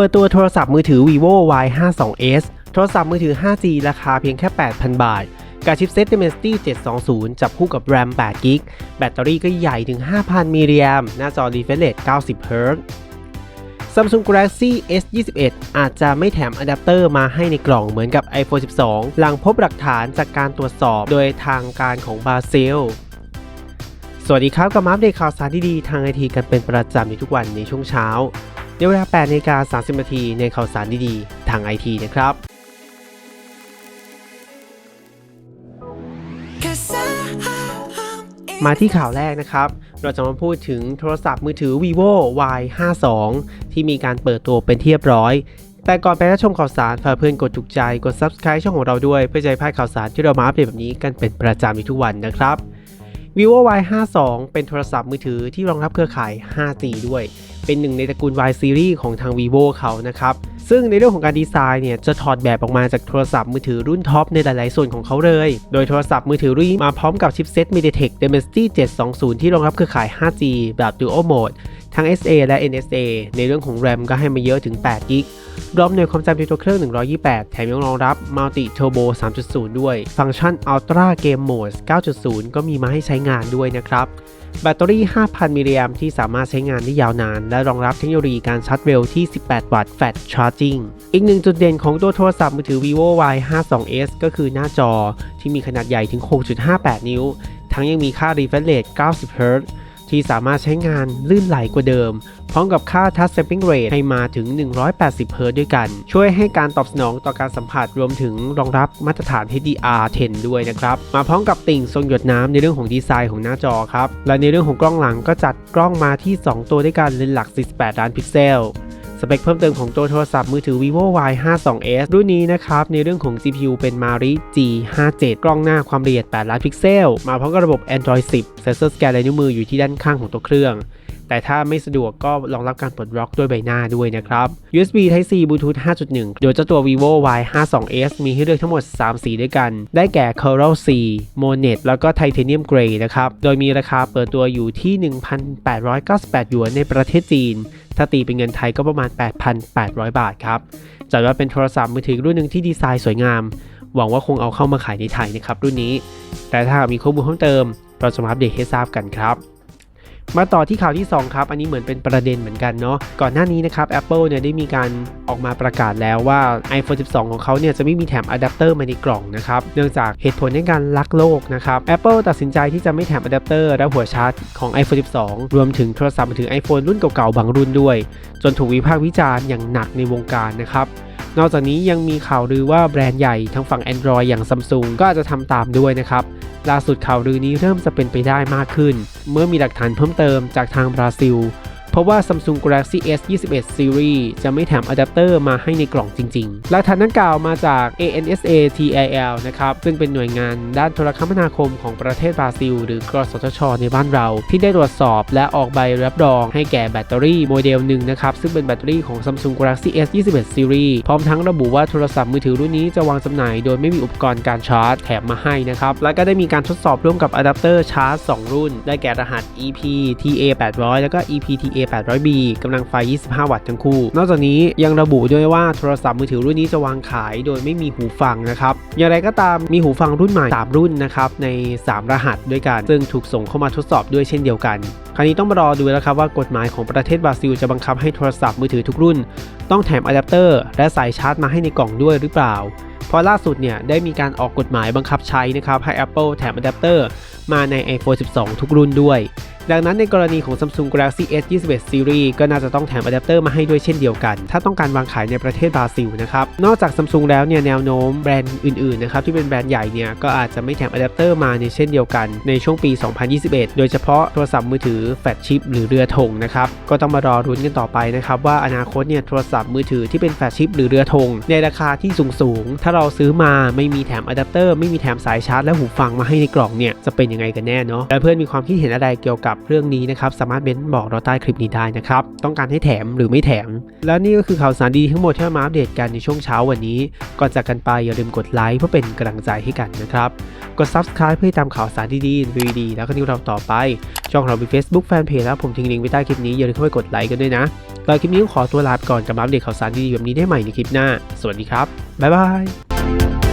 เปิดตัวโทรศัพท์มือถือ vivo y 5 2 s โทรศัพท์มือถือ 5G ราคาเพียงแค่ 8,000 บาท กับชิปเซ็ต Dimensity 720 จับคู่กับ RAM 8 g b แบตเตอรี่ก็ใหญ่ถึง 5,000 มิลลิแอมหน้าจอ refresh rate 90 Hz Samsung Galaxy S21 อาจจะไม่แถมอะแดปเตอร์มาให้ในกล่องเหมือนกับ iPhone 12 หลังพบหลักฐานจากการตรวจสอบโดยทางการของบราซิลสวัสดีครับกับมาอัปเดตข่าวสารที่ดีทางไอทีกันเป็นประจำในทุกวันในช่วงเช้า ในเวลา8นาฬิกา30 นาทีในข่าวสารดีๆ ทางไอทีนะครับมาที่ข่าวแรกนะครับ เราจะมาพูดถึงโทรศัพท์มือถือ vivo y 5 2ที่มีการเปิดตัวเป็นที่เรียบร้อย แต่ก่อนไปรับชมข่าวสารฝากเพื่อนกดถูกใจ กด subscribe ช่องของเราด้วย เพื่อจะไม่พลาดข่าวสารที่เรามาอัปเดตแบบนี้กันเป็นประจำในทุกวันนะครับ vivo y 5 2เป็นโทรศัพท์มือถือที่รองรับเครือข่าย 5G ด้วย เป็นหนึ่งในตระกูล Y series ของทาง vivo เขานะครับ ซึ่งในเรื่องของการดีไซน์เนี่ยจะถอดแบบออกมาจากโทรศัพท์มือถือรุ่นท็อปในหลายๆ ส่วนของเขาเลย โดยโทรศัพท์มือถือรุ่นนี้มาพร้อมกับชิปเซ็ต MediaTek Dimensity 720 ที่รองรับเครือข่าย 5G แบบ Dual Mode ทั้ง SA และ NSA ในเรื่องของ RAM ก็ให้มาเยอะถึง8 g b รอบหน่วยความจำในตัวเครื่อง 128 แถมยังรองรับ Multi Turbo 3.0 ด้วย ฟังก์ชัน Ultra Game Mode 9.0 ก็มีมาให้ใช้งานด้วยนะครับ แบตเตอรี่ 5,000 มิลลิแอมที่สามารถใช้งานได้ยาวนาน และรองรับเทคโนโลยีการชาร์จเร็วที่ 18 วัตต์ Fast Charging อีกหนึ่งจุดเด่นของตัวโทรศัพท์มือถือ vivo y 5 2 s ก็คือหน้าจอที่มีขนาดใหญ่ถึง 6.58 นิ้ว ทั้งยังมีค่า refresh rate 90 Hz ที่สามารถใช้งานลื่นไหลกว่าเดิมพร้อมกับค่า touch sampling rate ให้มาถึง 180 Hz ด้วยกัน ช่วยให้การตอบสนองต่อการสัมผัสรวมถึงรองรับมาตรฐาน HDR10 ด้วยนะครับ มาพร้อมกับติ่งทรงหยดน้ำในเรื่องของดีไซน์ของหน้าจอครับ และในเรื่องของกล้องหลังก็จัดกล้องมาที่ 2 ตัวด้วยกันเลนส์หลัก 48 ล้านพิกเซล สเปคเพิ่มเติมของตัวโทรศัพท์มือถือ vivo y 5 2 s รุ่นนี้นะครับ ในเรื่องของ CPU เป็น Mari G57 กล้องหน้าความละเอียด 8 ล้านพิกเซล มาพร้อมกับระบบ Android 10 Sensor Scan ลายนิ้วมืออยู่ที่ด้านข้างของตัวเครื่อง แต่ถ้าไม่สะดวกก็รองรับการปลดล็อกด้วยใบหน้าด้วยนะครับ USB Type C Bluetooth 5.1 โดยเจ้าตัว vivo y 5 2 s มีให้เลือกทั้งหมด 3 สีด้วยกัน ได้แก่ Coral Sea Monet แล้วก็ Titanium Grey นะครับ โดยมีราคาเปิดตัวอยู่ที่ 1,898 หยวนในประเทศจีน ถ้าตีเป็นเงินไทยก็ประมาณ 8,800 บาทครับ จัดว่าเป็นโทรศัพท์มือถือรุ่นหนึ่งที่ดีไซน์สวยงาม หวังว่าคงเอาเข้ามาขายในไทยนะครับรุ่นนี้ แต่ถ้ามีข้อมูลเพิ่มเติม เราจะมาอัปเดตให้ทราบกันครับ มาต่อที่ข่าวที่ 2 ครับ อันนี้เหมือนเป็นประเด็นเหมือนกันเนาะก่อนหน้านี้นะครับ Apple เนี่ยได้มีการออกมาประกาศแล้วว่า iPhone 12 ของเขาเนี่ยจะไม่มีแถมอะแดปเตอร์มาในกล่องนะครับเนื่องจากเหตุผลในการรักโลกนะครับ Apple ตัดสินใจที่จะไม่แถมอะแดปเตอร์และหัวชาร์จของ iPhone 12 รวมถึงโทรศัพท์มือถือ iPhone รุ่นเก่าๆบางรุ่นด้วย จนถูกวิพากษ์วิจารณ์อย่างหนักในวงการนะครับนอกจากนี้ยังมีข่าวลือว่าแบรนด์ใหญ่ทั้งฝั่ง Android อย่าง Samsung ก็อาจจะทำตามด้วยนะครับ ล่าสุดข่าวลือนี้เริ่มจะเป็นไปได้มากขึ้น เมื่อมีหลักฐานเพิ่มเติมจากทางบราซิล ราะว่า Samsung Galaxy S 21 Series จะไม่แถมอะแดปเตอร์มาให้ในกล่องจริงๆหลักฐานดังกล่าวมาจาก ANSA TIL นะครับ ซึ่งเป็นหน่วยงานด้านโทรคมนาคมของประเทศบราซิล หรือกสทช ในบ้านเรา ที่ได้ตรวจสอบและออกใบรับรองให้แก่แบตเตอรี่โมเดลหนึ่งนะครับ ซึ่งเป็นแบตเตอรี่ของ Samsung Galaxy S 21 Series พร้อมทั้งระบุว่าโทรศัพท์มือถือรุ่นนี้จะวางจำหน่ายโดยไม่มีอุปกรณ์การชาร์จแถมมาให้นะครับ และก็ได้มีการทดสอบร่วมกับอะแดปเตอร์ชาร์จ 2 รุ่น ได้แก่รหัส EP TA 800 แล้วก็ EP TA 800B กำลังไฟ 25 วัตต์ทั้งคู่ นอกจากนี้ยังระบุด้วยว่าโทรศัพท์มือถือรุ่นนี้จะวางขายโดยไม่มีหูฟังนะครับ อย่างไรก็ตามมีหูฟังรุ่นใหม่ 3 รุ่นนะครับใน 3 รหัสด้วยกัน ซึ่งถูกส่งเข้ามาทดสอบด้วยเช่นเดียวกัน คราวนี้ต้องมารอดูแล้วครับว่ากฎหมายของประเทศบราซิลจะบังคับให้โทรศัพท์มือถือทุกรุ่น ต้องแถมอะแดปเตอร์และสายชาร์จมาให้ในกล่องด้วยหรือเปล่าเพราะล่าสุดเนี่ยได้มีการออกกฎหมายบังคับใช้นะครับให้ Apple แถมอะแดปเตอร์มาใน iPhone 12 ทุกรุ่นด้วย ดังนั้นในกรณีของ Samsung Galaxy S 21 Series ก็น่าจะต้องแถมอะแดปเตอร์มาให้ด้วยเช่นเดียวกัน ถ้าต้องการวางขายในประเทศบราซิลนะครับ นอกจาก Samsung แล้วเนี่ยแนวโน้มแบรนด์อื่นๆนะครับที่เป็นแบรนด์ใหญ่เนี่ยก็อาจจะไม่แถมอะแดปเตอร์มาในเช่นเดียวกันในช่วงปี 2021 โดยเฉพาะโทรศัพท์มือถือแฟลชชิปหรือเรือธงนะครับก็ต้องมารอรุ้นกันต่อไปนะครับว่าอนาคตเนี่ยโทรศัพท์มือถือที่เป็นแฟลชชิปหรือเรือธงในราคาที่สูงๆถ้าเราซื้อมาไม่มีแถมอะแดปเตอร์ไม่มีแถมสายชาร์จและหูฟังมาให้ในกล่องเนี่ยจะเป็นยังไงกันแน่เนาะและเพื่อนมีความคิดเห็นอะไรเกี่ยวกับเรื่องนี้นะครับสามารถเม้นบอกเราใต้คลิปนี้ได้นะครับต้องการให้แถมหรือไม่แถม และนี่ก็คือข่าวสารดีทั้งหมดที่ามาอัปเดตกันในช่วงเช้าวันนี้ ก่อนจากกันไปอย่าลืมกดไลค์เพื่อเป็นกำลังใจให้กันนะครับกด subscribe เพื่อติดตามข่าวสารดีๆรีดีๆแล้วก็นิวเราต่อไป ช่องเรามี Facebook Fanpage แล้วผมทิ้งลิงก์ไว้ใต้คลิปนี้อย่าลืมเข้าไปกดไลค์กันด้วยนะตอนคลิปนี้ต้องขอตัวลาไปก่อนกับมาอัปเดตข่าวสารดีๆแบบนี้ได้ใหม่ในคลิปหน้า สวัสดีครับบ๊ายบาย